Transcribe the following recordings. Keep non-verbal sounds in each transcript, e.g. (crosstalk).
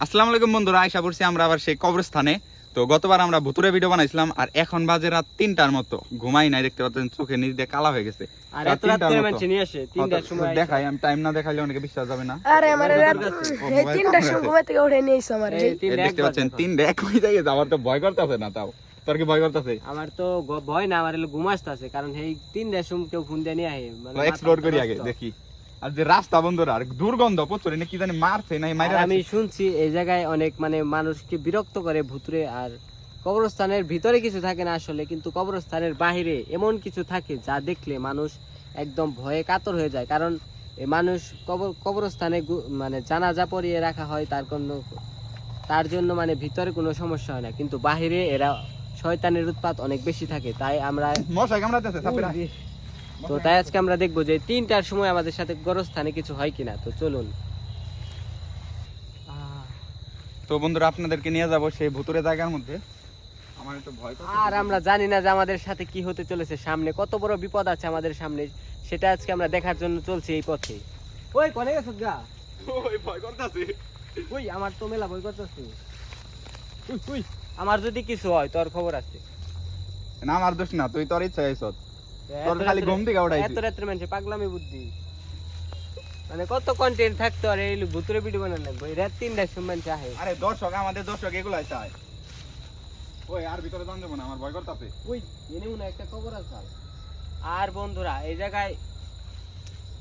আসসালামু আলাইকুম বন্ধুরা আশা করছি আমরা আবার সেই কবরস্থানে। তো গতবার আমরা ভুতুরে ভিডিও বানাইছিলাম আর এখন বাজে রাত তিনটার মতো। ঘুমাই নাই দেখতে পাচ্ছেন চোখে নিচ দিয়ে কালা হয়ে গেছে। আর রাত এত রাত তিনটার করে মতো। মানুষ নিয়ে আসে তিনটার অত- সময় দেখাই আমি টাইম না দেখাইলে অনেকে বিশ্বাস যাবে না। আমার দেখতে পাচ্ছেন। এক হয়ে যায় তো ভয় করতেছে না তাও। তোর কি ভয় করতেছে? আমার তো গ- ভয় না আমার ঘুম আসতেছে কারণ এই তিনটার সময় কেউ ফোন দিয়ে নিয়ে আহে মানে এক্সপ্লোর করি আগে দেখি। আর যে রাস্তা বন্ধুরা আর দুর্গন্ধ প্রচুর কি জানি মারছে মাইরা আমি শুনছি এই জায়গায় অনেক মানে মানুষকে বিরক্ত করে ভুতুরে আর কবরস্থানের ভিতরে কিছু থাকে না আসলে কিন্তু কবরস্থানের বাহিরে এমন কিছু থাকে যা দেখলে মানুষ একদম ভয়ে কাতর হয়ে যায়। কারণ মানুষ কবর কবরস্থানে মানে জানাজা পরিয়ে রাখা হয় তার কোনো তার জন্য মানে ভিতরে কোনো সমস্যা হয় না। কিন্তু বাহিরে এরা শয়তানের উৎপাত অনেক বেশি থাকে তাই আমরা মশাই কামড়াতেছে সাপেরা তো তাই আজকে আমরা দেখব যে তিনটার সময় আমাদের সাথে গোরস্থানে কিছু হয় কিনা। তো চলুন। তো বন্ধুরা আপনাদেরকে নিয়ে যাব সেই ভুতুরে জায়গার মধ্যে। আমার একটু ভয় আর আমরা জানি না যে আমাদের সাথে কি হতে চলেছে সামনে কত বড় বিপদ আছে আমাদের সামনে সেটা আজকে আমরা দেখার জন্য চলছি এই পথে। ওই কোনে গেছ গা? ওই ভয় করতেছে। ওই আমার তো মেলা বই করতেছি। আমার যদি কিছু হয় তোর খবর আছে। না আমার দোষ না তুই তোর ইচ্ছা তোর খালি ঘুম থেকে উঠাইছি। এত রাত্রে মানুষে পাগলামি বুদ্ধি। মানে কত কন্টেন্ট থাকতো আর এই ভুতুরে ভিডিও বানানো লাগবে। এই রাত তিনটার সময় আহে আরে দর্শক আমাদের দর্শক এগুলাই চায়। ওই আর ভিতরে জান যাব না আমার ভয় করতেছে। ওই এনে মনে একটা কবর আছে আর। বন্ধুরা এই জায়গায়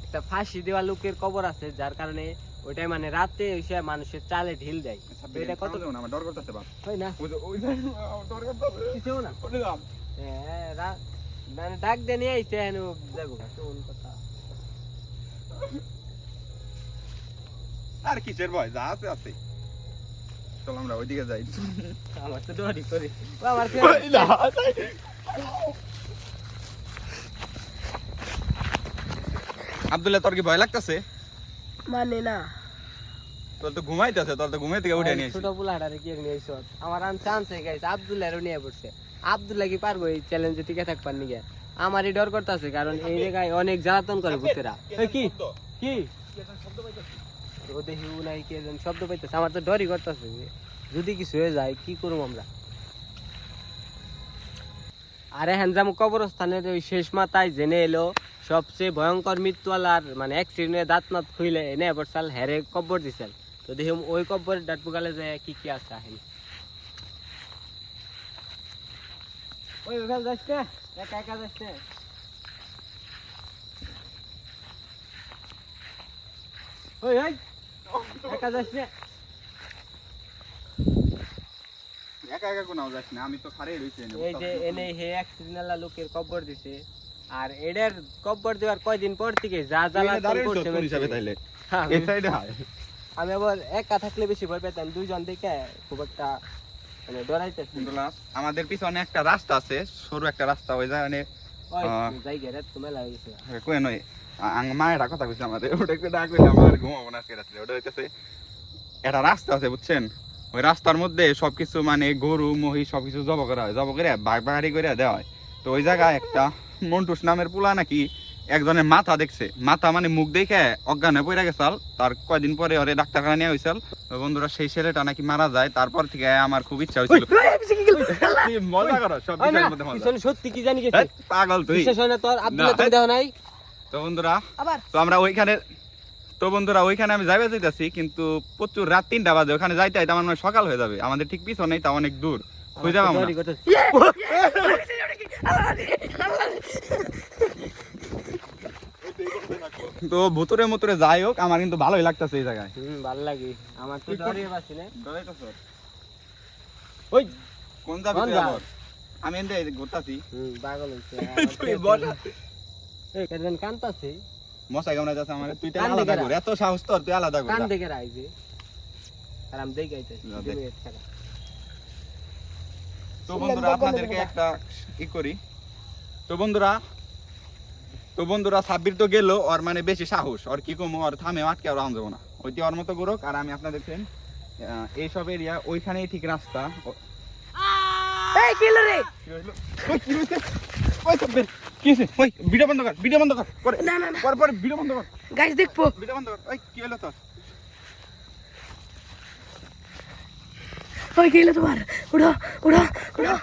একটা ফাঁসি দেওয়া লোকের কবর আছে যার কারণে ওইটাই মানে রাতে এসে মানুষের চালে ঢিল দেয়। তো এটা কত না আমার ডর করতেছে বাপ। না? ওই ডর করতেছে। কিছু না। হ্যাঁ, রা- মানে ডাক দিয়ে নিয়ে আইছে হেন যাব কথা আর কিসের ভয়? যা আছে আছে। চল আমরা ওইদিকে যাই। আমার তো ডরি করে আমার আব্দুল্লাহ তোর কি ভয় লাগতেছে? মানে না। তোর তো ঘুমাইতেছে তোর তো ঘুমাই থেকে উঠে ছোট পোলাটারে কি নিয়ে আইছো আমার আন চান্স হয়ে গেছে আব্দুল্লাহ নিয়ে পড়ছে। আব্দুল্লাহ কি পারব এই চ্যালেঞ্জে টিকে থাকবার নিগে? আমারই ডর করতেছে কারণ এই জায়গায় অনেক জ্বালাতন করে ভূতেরা কি? কি? ও দেখি ও নাই কে যেন শব্দ পাইতেছে। আমার তো ডরই করতেছে যদি কিছু হয়ে যায় কি করব আমরা? আরে হ্যানজাম কবরস্থানের ওই শেষ মাথায় জেনে এলো সবচেয়ে ভয়ঙ্কর মৃত্যুয়ালার মানে অ্যাক্সিডেন্টে দাঁত মাত খুইলে এনে এবার সাল হেরে কব্বর দিছেন তো দেখি ওই কব্বরের ডাট পুকালে যে কি কি আছে আহেন ওই ওখানে যাস না একা একা যাস না ওই ওই একা যাস না একা একা কোনাও যাস না আমি তো খারেই রইছি এই যে এনে হে লোকের কব্বর দিছে আর এটার কব্বর দেওয়ার কয়দিন পর থেকে যা জ্বালা করছে হিসাবে তাইলে। এই সাইডে হায় আমি আবার একা থাকলে বেশি ভয় পেতাম। দুইজন দেখে খুব একটা মানে ডরাইতেছি। আমাদের পিছনে একটা রাস্তা আছে সরু একটা রাস্তা ওই জায়গায় ওই আহ। যাই গেরে তুমি লাগা গেছে কই নয় আং মায়েরা কথা কইছে আমাদের ওটা ডাক কইলে ঘুমাবো না আজকে রাত্রে ওটা হইতেছে একটা রাস্তা আছে বুঝছেন? ওই রাস্তার মধ্যে সবকিছু মানে গরু মহিষ সবকিছু জব করা হয় জব করে বাঘ বাগাড়ি করে দেওয়া হয়। তো ওই জায়গায় একটা মন্টুস নামের পোলা নাকি একজনের মাথা দেখছে মাথা মানে মুখ দেখে অজ্ঞান হয়ে পড়ে গেছাল তার কয়দিন পরে ওরে ডাক্তারখানা নিয়ে হয়েছিল বন্ধুরা সেই ছেলেটা নাকি মারা যায় তারপর থেকে আমার খুব ইচ্ছা হয়েছিল মজা করো সব বিষয়ের মধ্যে মজা সত্যি কি জানি গেছে পাগল তুই বিশ্বাস হয় না তোর আব্দুল্লাহ তুমি দেখো নাই তো বন্ধুরা তো আমরা ওইখানে তো বন্ধুরা ওইখানে আমি যাইতে যাইতেছি কিন্তু প্রচুর রাত তিনটা বাজে ওখানে যাইতে আমার মনে সকাল হয়ে যাবে আমাদের ঠিক পিছনেই তা অনেক দূর খুঁজে যাব আমরা ডরি করতেছে। তো ভুতুরে মুতুরে যাই হোক আমার কিন্তু ভালোই লাগতেছে এই জায়গায়। হুম ভালো লাগে। আমার তো তুই ডরে বাসি না ওই কোন যাবি কোন তুই যা? আবার? আমি এনতে ঘুরতাছি। হুম পাগল হইছে। (laughs) তুই বল। এই কেন কান্তাছে। মশাই কেমন যাচ্ছে আমার? তুই তো আলাদা কর। এত সাহস তোর তুই আলাদা কর কান। দেখে রাইছে আর আমি দেখে আইতেছি। তো বন্ধুরা আপনাদেরকে একটা ই করি। তো বন্ধুরা তো বন্ধুরা সাব্বির তো গেল ওর মানে বেশি সাহস। ওর কি কম ওর থামে আটকে আর যাব না। ওইটি ওর মতো করুক আর আমি আপনাদেরকে আহ, এইসব এরিয়া ওইখানেই ঠিক রাস্তা। ভিডিও বন্ধ কর ভিডিও বন্ধ কর। না না না। পরে পরে ভিডিও বন্ধ কর। গাইস দেখব। ভিডিও বন্ধ কর। ওই কি হলো তোর? ওই কি হলো তোমার? উঠো উঠো উঠো।